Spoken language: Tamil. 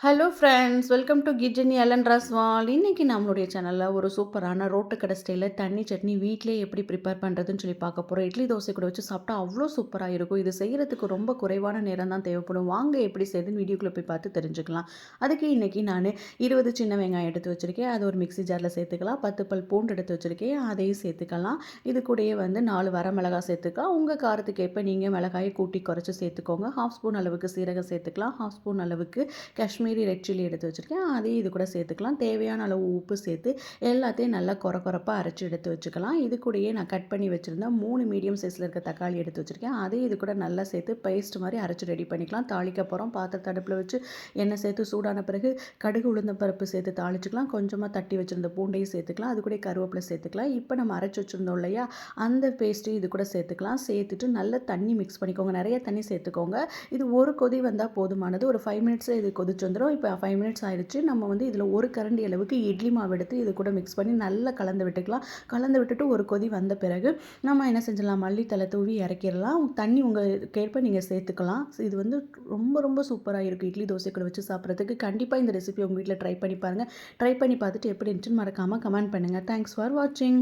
ஹலோ ஃப்ரெண்ட்ஸ் வெல்கம் டு கிஜனி அலன் ரஸ்வால் இன்றைக்கி நம்மளுடைய சேனலில் ஒரு சூப்பரான ரோட்டு கடை ஸ்டைலில் தண்ணி சட்னி வீட்டிலே எப்படி ப்ரிப்பேர் பண்ணுறதுன்னு சொல்லி பார்க்க போகிறோம் இட்லி தோசை கூட வச்சு சாப்பிட்டா அவ்வளோ சூப்பராக இருக்கும். இது செய்கிறதுக்கு ரொம்ப குறைவான நேரம் தான் தேவைப்படும். வாங்க எப்படி செய்யுதுன்னு வீடியோக்குள்ளே போய் பார்த்து தெரிஞ்சுக்கலாம். அதுக்கு இன்றைக்கி நான் இருபது சின்ன வெங்காயம் எடுத்து வச்சுருக்கேன். அது ஒரு மிக்ஸி ஜாரில் சேர்த்துக்கலாம். பத்து பல் பூண்டு எடுத்து வச்சுருக்கேன். அதையும் சேர்த்துக்கலாம். இது கூடயே வந்து நாலு வர மிளகாய் சேர்த்துக்கலாம். உங்கள் காரத்துக்கு எப்போ நீங்கள் மிளகாயை கூட்டி குறைச்சி சேர்த்துக்கோங்க. ஹாஃப் ஸ்பூன் அளவுக்கு சீரகம் சேர்த்துக்கலாம். ஹாஃப் ஸ்பூன் அளவுக்கு காஷ்மீர் காஷ்மீரி ரெட் சில்லி எடுத்து வச்சுருக்கேன். அதையும் இது கூட சேர்த்துக்கலாம். தேவையான அளவு உப்பு சேர்த்து எல்லாத்தையும் நல்லா குறை குறப்பாக அரைச்சி எடுத்து வச்சுக்கலாம். இது கூடயே நான் கட் பண்ணி வச்சுருந்தேன் மூணு மீடியம் சைஸில் இருக்க தக்காளி எடுத்து வச்சுருக்கேன். அதையும் இது கூட நல்லா சேர்த்து பேஸ்ட் மாதிரி அரைச்சி ரெடி பண்ணிக்கலாம். தாளிக்க போகிறோம் பாத்திரத்தை அடுப்பில் வச்சு எண்ணெய் சேர்த்து சூடான பிறகு கடுகு உளுந்த பருப்பு சேர்த்து தாளிச்சுக்கலாம். கொஞ்சமாக தட்டி வச்சுருந்த பூண்டையும் சேர்த்துக்கலாம். அது கூட கருவேப்பிலை சேர்த்துக்கலாம். இப்போ நம்ம அரைச்சி வச்சுருந்தோம் இல்லையா அந்த பேஸ்ட்டையும் இது கூட சேர்த்துக்கலாம். சேர்த்துட்டு நல்லா தண்ணி மிக்ஸ் பண்ணிக்கோங்க. நிறைய தண்ணி சேர்த்துக்கோங்க. இது ஒரு கொதி வந்தால் போதுமானது. ஒரு ஃபைவ் மினிட்ஸில் இது கொதிச்சு வந்துடும் இப்போ ஃபைவ் மினிட்ஸ் ஆயிடுச்சு. நம்ம வந்து இதில் ஒரு கரண்டி அளவுக்கு இட்லி மாவு எடுத்து இது கூட மிக்ஸ் பண்ணி நல்லா கலந்து விட்டுக்கலாம். கலந்து விட்டுட்டு ஒரு கொதி வந்த பிறகு நம்ம என்ன செஞ்சிடலாம்? மல்லித்தலை தூவி இறக்கிடலாம். தண்ணி உங்களுக்கு கேட்ப நீங்கள் சேர்த்துக்கலாம். இது வந்து ரொம்ப ரொம்ப சூப்பராக இருக்கும் இட்லி தோசை கூட வச்சு சாப்பிட்றதுக்கு. கண்டிப்பாக இந்த ரெசிபி உங்கள் வீட்டில் ட்ரை பண்ணி பாருங்கள் ட்ரை பண்ணி பார்த்துட்டு எப்படி இருந்துச்சுன்னு மறக்காமல் கமெண்ட் பண்ணுங்கள் தேங்க்ஸ் ஃபார் வாட்சிங்